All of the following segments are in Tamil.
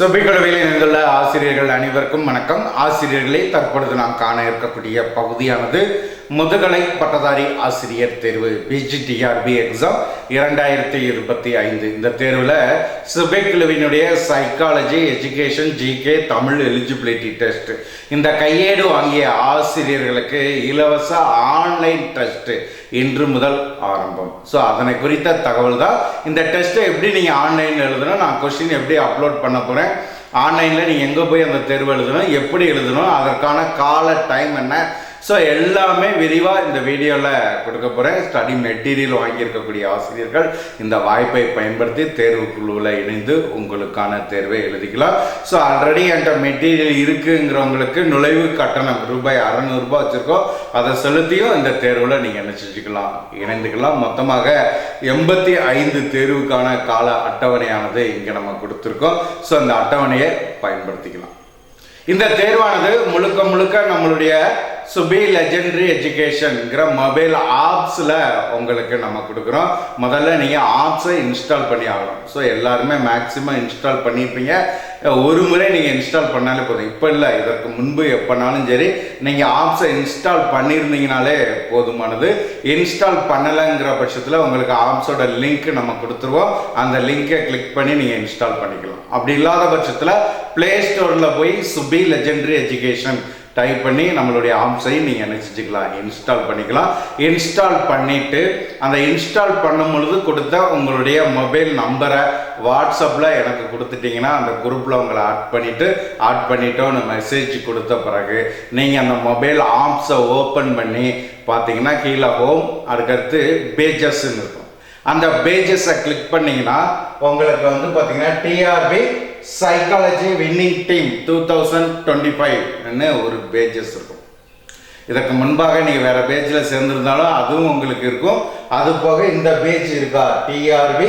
சுபிக்கடவையில் இணைந்துள்ள ஆசிரியர்கள் அனைவருக்கும் வணக்கம். ஆசிரியர்களே தற்பொழுது நாம் காண இருக்கக்கூடிய பகுதியானது முதுகலை பட்டதாரி ஆசிரியர் தேர்வு பிஜிடிஆர்பி எக்ஸாம் இரண்டாயிரத்தி இருபத்தி ஐந்து. இந்த தேர்வில் சுபெக்குழுவினுடைய psychology education GK Tamil eligibility test இந்த கையேடு வாங்கிய ஆசிரியர்களுக்கு இலவச ஆன்லைன் டெஸ்ட் இன்று முதல் ஆரம்பம். ஸோ அதனை குறித்த தகவல் தான் இந்த டெஸ்ட்டை எப்படி நீங்கள் ஆன்லைனில் எழுதணும்? நான் கொஸ்டின் எப்படி அப்லோட் பண்ண போகிறேன் ஆன்லைனில் நீங்கள் எங்கே போய் அந்த தேர்வு எழுதணும்? எப்படி எழுதணும்? அதற்கான கால டைம் என்ன? ஸோ எல்லாமே விரிவாக இந்த வீடியோவில் கொடுக்க போகிறேன் ஸ்டடி மெட்டீரியல் வாங்கியிருக்கக்கூடிய ஆசிரியர்கள் இந்த வாய்ப்பை பயன்படுத்தி தேர்வு குழுவில் இணைந்து உங்களுக்கான தேர்வை எழுதிக்கலாம். ஸோ ஆல்ரெடி என்கிட்ட மெட்டீரியல் இருக்குங்கிறவங்களுக்கு நுழைவு கட்டணம் ரூபாய் அறநூறுபா வச்சுருக்கோம். அதை செலுத்தியும் இந்த தேர்வில் நீங்கள் என்ன செஞ்சுக்கலாம்? இணைந்துக்கலாம். மொத்தமாக எண்பத்தி ஐந்து தேர்வுக்கான கால அட்டவணையானது இங்கே நம்ம கொடுத்துருக்கோம். ஸோ அந்த அட்டவணையை பயன்படுத்திக்கலாம். இந்த தேர்வானது முழுக்க முழுக்க நம்மளுடைய சுபி லெஜெண்டரி எஜுகேஷன்ங்கிற மொபைல் ஆப்ஸில் உங்களுக்கு நம்ம கொடுக்குறோம். முதல்ல நீங்கள் ஆப்ஸை இன்ஸ்டால் பண்ணி ஆகணும். ஸோ எல்லாருமே மேக்ஸிமம் இன்ஸ்டால் பண்ணியிருப்பீங்க ஒரு முறை நீங்கள் இன்ஸ்டால் பண்ணாலே போதும். இப்போ இல்லை இதற்கு முன்பு எப்போனாலும் சரி நீங்கள் ஆப்ஸை இன்ஸ்டால் பண்ணியிருந்தீங்கனாலே போதுமானது. இன்ஸ்டால் பண்ணலைங்கிற பட்சத்தில் உங்களுக்கு ஆப்ஸோட லிங்க் நம்ம கொடுத்துருவோம். அந்த லிங்கை கிளிக் பண்ணி நீங்கள் இன்ஸ்டால் பண்ணிக்கலாம். அப்படி இல்லாத பட்சத்தில் ப்ளே ஸ்டோரில் போய் சுபி லெஜெண்டரி எஜுகேஷன் டைப் பண்ணி நம்மளுடைய ஆப்ஸையும் நீங்கள் என்ன இன்ஸ்டால் பண்ணிக்கலாம். இன்ஸ்டால் பண்ணிவிட்டு அந்த இன்ஸ்டால் பண்ணும் பொழுது கொடுத்த உங்களுடைய மொபைல் நம்பரை வாட்ஸ்அப்பில் எனக்கு கொடுத்துட்டிங்கன்னா அந்த குரூப்பில் உங்களை ஆட் பண்ணிவிட்டு ஆட் பண்ணிட்டோன்னு மெசேஜ் கொடுத்த பிறகு நீங்கள் அந்த மொபைல் ஆப்ஸை ஓப்பன் பண்ணி பார்த்தீங்கன்னா கீழே ஹோம் அதுக்கடுத்து பேஜஸ்ன்னு இருக்கும். அந்த பேஜஸை கிளிக் பண்ணீங்கன்னா உங்களுக்கு வந்து பார்த்தீங்கன்னா TRB psychology winning team two thousand twenty ஃபைவ்னு ஒரு பேஜஸ் இருக்கும். இதற்கு முன்பாக நீங்கள் வேறு பேஜில் சேர்ந்துருந்தாலும் அதுவும் உங்களுக்கு இருக்கும். அது போக இந்த பேஜ் இருக்கா? TRB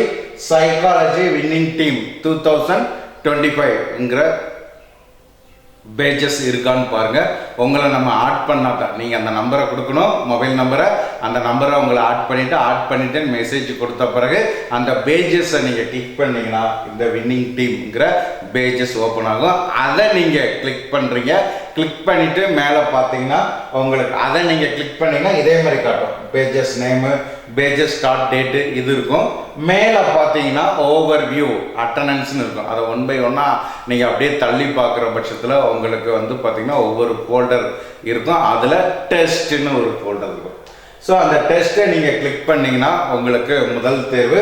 psychology winning team two thousand twenty ஃபைவ்ங்கிற pages இருக்கான்னு பாருங்கள் உங்களை நம்ம ஆட் பண்ணால் தான் நீங்கள் அந்த நம்பரை கொடுக்கணும் மொபைல் நம்பரை அந்த நம்பரை உங்களை ஆட் பண்ணிவிட்டு ஆட் பண்ணிவிட்டு மெசேஜ் கொடுத்த பிறகு அந்த பேஜஸை நீங்கள் கிளிக் பண்ணீங்கன்னா இந்த வின்னிங் டீம்ங்கிற பேஜஸ் ஓப்பன் ஆகும். அதை நீங்கள் கிளிக் பண்ணுறீங்க கிளிக் பண்ணிவிட்டு மேலே பார்த்தீங்கன்னா உங்களுக்கு அதை நீங்கள் கிளிக் பண்ணீங்கன்னா இதே மாதிரி காட்டும். Pages name pages start date இது இருக்கும். மேலே பார்த்தீங்கன்னா ஓவர் வியூ அட்டண்டன்ஸ்னு இருக்கும். அதை ஒன் பை ஒன்னாக நீங்கள் அப்படியே தள்ளி பார்க்குற பட்சத்தில் உங்களுக்கு வந்து பார்த்தீங்கன்னா ஒவ்வொரு ஃபோல்டர் இருக்கும். அதில் டெஸ்ட்டுன்னு ஒரு ஃபோல்டர் இருக்கும். ஸோ அந்த டெஸ்ட்டை நீங்கள் கிளிக் பண்ணிங்கன்னா உங்களுக்கு முதல் தேர்வு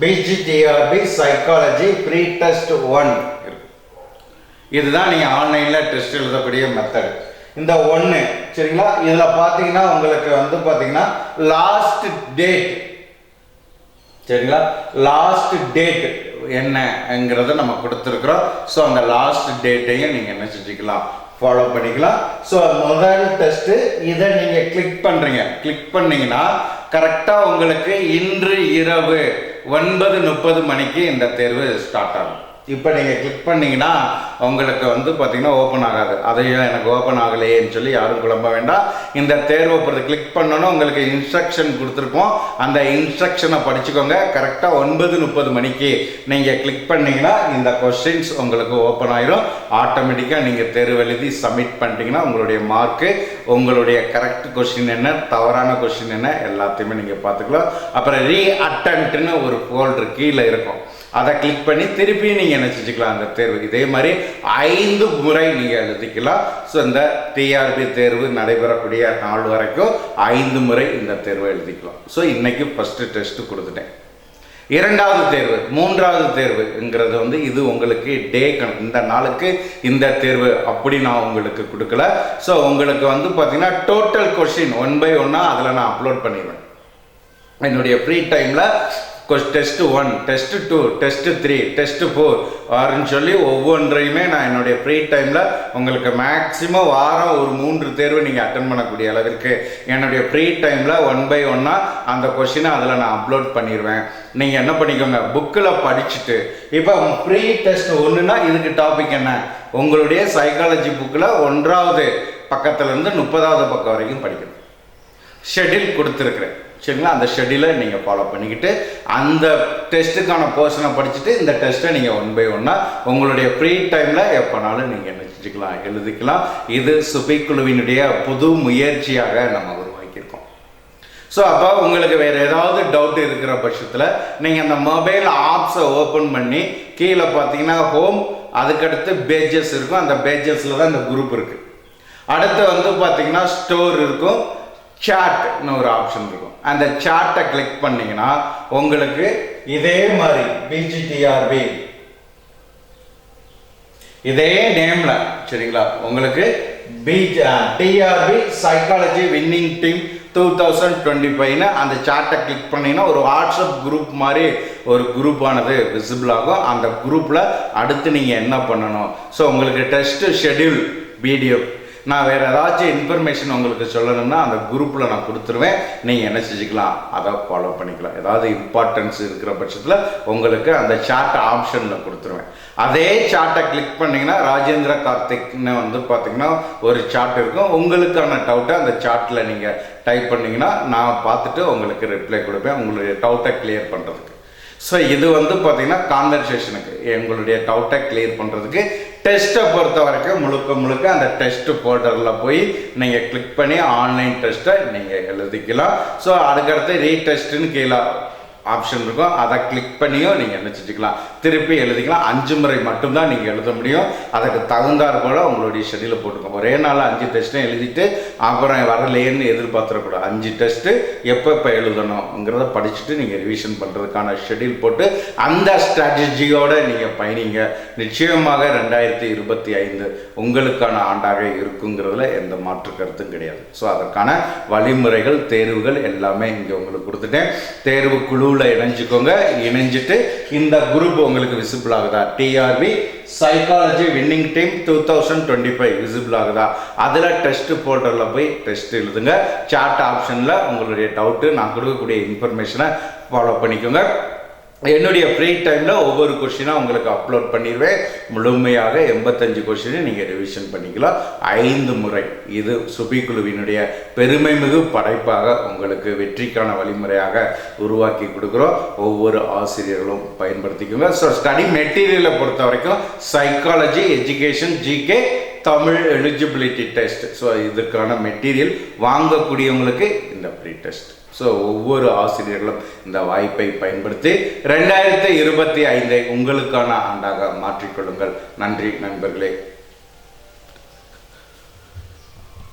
PGTRB psychology pre test one இருக்கும் இதுதான் நீங்கள் ஆன்லைனில் டெஸ்ட் எழுதக்கூடிய மெத்தடு இந்த ஒன்று சரிங்களா? இதில் பார்த்தீங்கன்னா உங்களுக்கு வந்து பார்த்தீங்கன்னா லாஸ்ட் டேட் சரிங்களா? லாஸ்ட் டேட் என்னங்கிறத நம்ம கொடுத்துருக்குறோம். ஸோ அந்த லாஸ்ட் டேட்டையும் நீங்கள் என்ன செஞ்சுக்கலாம்? ஃபாலோ பண்ணிக்கலாம். ஸோ முதல் டெஸ்ட்டு இதை நீங்கள் கிளிக் பண்ணுறீங்க கிளிக் பண்ணீங்கன்னா கரெக்டாக உங்களுக்கு இன்று இரவு ஒன்பது முப்பது மணிக்கு இந்த தேர்வு ஸ்டார்ட் ஆகும். இப்போ நீங்கள் கிளிக் பண்ணீங்கன்னா உங்களுக்கு வந்து பார்த்திங்கன்னா ஓப்பன் ஆகாது. அதையும் எனக்கு ஓப்பன் ஆகலையேன்னு சொல்லி யாரும் குழம்ப வேண்டாம். இந்த தேர்வை பொறுத்து கிளிக் பண்ணோன்னா உங்களுக்கு இன்ஸ்ட்ரக்ஷன் கொடுத்துருக்கோம். அந்த இன்ஸ்ட்ரக்ஷனை படிச்சுக்கோங்க. கரெக்டாக ஒன்பது முப்பது மணிக்கு நீங்கள் கிளிக் பண்ணிங்கன்னா இந்த கொஸ்டின்ஸ் உங்களுக்கு ஓப்பன் ஆயிரும். ஆட்டோமேட்டிக்காக நீங்கள் தேர்வு எழுதி சப்மிட் பண்ணிட்டீங்கன்னா உங்களுடைய மார்க்கு உங்களுடைய கரெக்ட் கொஷின் என்ன தவறான கொஷின் என்ன எல்லாத்தையுமே நீங்கள் பார்த்துக்கலாம். அப்புறம் ரீ அட்டன்ட்னு ஒரு ஃபோல்டர் கீழே இருக்கும். அதை கிளிக் பண்ணி திருப்பியும் நீங்கள் என்ன செஞ்சுக்கலாம் அந்த தேர்வு. இதே மாதிரி ஐந்து முறை நீங்கள் எழுதிக்கலாம். ஸோ இந்த டிஆர்பி தேர்வு நடைபெறக்கூடிய நாள் வரைக்கும் ஐந்து முறை இந்த தேர்வை எழுதிக்கலாம். ஸோ இன்றைக்கி ஃபஸ்ட்டு டெஸ்ட்டு கொடுத்துட்டேன். இரண்டாவது தேர்வு மூன்றாவது தேர்வுங்கிறது வந்து இது உங்களுக்கு டே இந்த நாளுக்கு இந்த தேர்வு அப்படி நான் உங்களுக்கு கொடுக்கல. ஸோ உங்களுக்கு வந்து பார்த்தீங்கன்னா டோட்டல் கொஷின் ஒன் பை ஒன்னாக அதில் நான் அப்லோட் பண்ணிடுவேன். என்னுடைய ஃப்ரீ டைமில் test one test two test three test four ஆறுன்னு சொல்லி ஒவ்வொன்றையுமே நான் என்னுடைய ஃப்ரீ டைமில் உங்களுக்கு மேக்ஸிமம் வாரம் ஒரு மூன்று தேர்வு நீங்கள் அட்டன் பண்ணக்கூடிய அளவிற்கு என்னுடைய ஃப்ரீ டைமில் ஒன் பை ஒன்னாக அந்த கொஷினை அதில் நான் அப்லோட் பண்ணிடுவேன் நீங்கள் என்ன பண்ணிக்கோங்க புக்கில் படிச்சுட்டு இப்போ ஃப்ரீ டெஸ்ட் ஒன்றுனா இதுக்கு டாபிக் என்ன? உங்களுடைய சைக்காலஜி புக்கில் ஒன்றாவது பக்கத்துலேருந்து முப்பதாவது பக்கம் வரைக்கும் படிக்கணும். ஷெட்யூல் கொடுத்துருக்குறேன். சரிங்களா? அந்த ஷெடியூலை நீங்கள் ஃபாலோ பண்ணிக்கிட்டு அந்த டெஸ்ட்டுக்கான போர்ஷனை படிச்சுட்டு இந்த டெஸ்ட்டை நீங்கள் ஒன் பை ஒன்னாக உங்களுடைய ஃப்ரீ டைமில் எப்போனாலும் நீங்கள் என்ன செஞ்சுக்கலாம் எழுதிக்கலாம். இது சுபை குழுவினுடைய புது முயற்சியாக நம்ம உருவாக்கியிருக்கோம். ஸோ அப்போ உங்களுக்கு வேறு ஏதாவது டவுட் இருக்கிற பட்சத்தில் நீங்கள் அந்த மொபைல் ஆப்ஸை ஓப்பன் பண்ணி கீழே பார்த்தீங்கன்னா ஹோம் அதுக்கடுத்து பேஜஸ் இருக்கும். அந்த பேஜஸில் தான் இந்த குரூப் இருக்குது அடுத்து வந்து பார்த்தீங்கன்னா ஸ்டோர் இருக்கும். சாட்னு ஒரு ஆப்ஷன் இருக்கும். அந்த சாட்டை கிளிக் பண்ணீங்கன்னா உங்களுக்கு இதே மாதிரி பிஜிடிஆர்பி இதே நேம்ல சரிங்களா? உங்களுக்கு TRB psychology winning team two thousand twenty ஃபைவ்னு அந்த சார்ட்டை கிளிக் பண்ணீங்கன்னா ஒரு வாட்ஸ்அப் குரூப் மாதிரி ஒரு குரூப்பானது விசிபிள் ஆகும். அந்த குரூப்பில் அடுத்து நீங்கள் என்ன பண்ணணும்? ஸோ உங்களுக்கு டெஸ்ட்டு ஷெட்யூல் வீடியோ நான் வேறு ஏதாச்சும் இன்ஃபர்மேஷன் உங்களுக்கு சொல்லணும்னா அந்த குரூப்பில் நான் கொடுத்துருவேன். நீங்கள் என்ன செஞ்சுக்கலாம்? அதை ஃபாலோ பண்ணிக்கலாம். ஏதாவது இம்பார்ட்டன்ஸ் இருக்கிற பட்சத்தில் உங்களுக்கு அந்த சார்ட் ஆப்ஷனில் கொடுத்துருவேன். அதே சார்ட்டை கிளிக் பண்ணிங்கன்னா ராஜேந்திர கார்த்திக்னு வந்து பார்த்தீங்கன்னா ஒரு சார்ட் இருக்கும். உங்களுக்கான டவுட்டை அந்த சார்ட்டில் நீங்கள் டைப் பண்ணிங்கன்னா நான் பார்த்துட்டு உங்களுக்கு ரிப்ளை கொடுப்பேன். உங்களுடைய டவுட்டை கிளியர் பண்ணுறதுக்கு ஸோ இது வந்து பார்த்தீங்கன்னா கான்வர்சேஷனுக்கு எங்களுடைய டவுட்டை கிளியர் பண்ணுறதுக்கு டெஸ்ட்டை பொறுத்த வரைக்கும் முழுக்க முழுக்க அந்த டெஸ்ட் போர்ட்டலில் போய் நீங்கள் கிளிக் பண்ணி ஆன்லைன் டெஸ்ட்டை நீங்கள் எழுதிக்கலாம். ஸோ அதுக்கடுத்து ரீடெஸ்ட்டுன்னு கீழே ஆப்ஷன் இருக்கும். அதை கிளிக் பண்ணியும் நீங்கள் என்ன செஞ்சுக்கலாம் திருப்பி எழுதிக்கலாம். அஞ்சு முறை மட்டும்தான் நீங்கள் எழுத முடியும். அதுக்கு தகுந்தாற் போல் உங்களுடைய ஷெடியூலை போட்டுக்கோங்க. ஒரே நாள் அஞ்சு டெஸ்ட்டும் எழுதிட்டு அப்புறம் வரலையேன்னு எதிர்பார்த்துடக்கூடாது. அஞ்சு டெஸ்ட்டு எப்போ இப்போ எழுதணுங்கிறத படிச்சுட்டு நீங்கள் ரிவிஷன் பண்ணுறதுக்கான ஷெடியூல் போட்டு அந்த ஸ்ட்ராட்டஜியோடு நீங்கள் பயணிங்க. நிச்சயமாக ரெண்டாயிரத்தி இருபத்தி ஐந்து உங்களுக்கான ஆண்டாக இருக்குங்கிறதுல எந்த மாற்று கருத்தும் கிடையாது. ஸோ அதற்கான வழிமுறைகள் தேர்வுகள் எல்லாமே இங்கே உங்களுக்கு கொடுத்துட்டேன். தேர்வு குழுவில் இணைஞ்சுக்கோங்க. இணைஞ்சிட்டு இந்த குரூப் உங்களுக்கு விசிபிள் ஆகுதா? TRB psychology winning team two thousand twenty five visible ஆகுதா? அதில் டெஸ்ட் போர்ட்டலில் போய் டெஸ்ட் எழுதுங்க. சாட் ஆப்ஷனில் உங்களுடைய டவுட்டு நான் கொடுக்கக்கூடிய இன்ஃபர்மேஷனை ஃபாலோ பண்ணிக்கோங்க. என்னுடைய ஃப்ரீ டைமில் ஒவ்வொரு கொஷினாக உங்களுக்கு அப்லோட் பண்ணிடுவேன் முழுமையாக எண்பத்தஞ்சு கொஷினை நீங்கள் ரிவிஷன் பண்ணிக்கலாம். ஐந்து முறை. இது சுபி குழுவினுடைய பெருமை மிகு படைப்பாக உங்களுக்கு வெற்றிக்கான வழிமுறையாக உருவாக்கி கொடுக்குறோம். ஒவ்வொரு ஆசிரியர்களும் பயன்படுத்திக்கோங்க. ஸோ ஸ்டடி மெட்டீரியலை பொறுத்த வரைக்கும் psychology education GK Tamil eligibility test so இதுக்கான மெட்டீரியல் வாங்கக்கூடியவங்களுக்கு இந்த ப்ரீ டெஸ்ட் ஸோ ஒவ்வொரு ஆசிரியர்களும் இந்த வாய்ப்பை பயன்படுத்தி ரெண்டாயிரத்தி இருபத்தி ஐந்தை உங்களுக்கான ஆண்டாக மாற்றிக்கொள்ளுங்கள். நன்றி நண்பர்களே.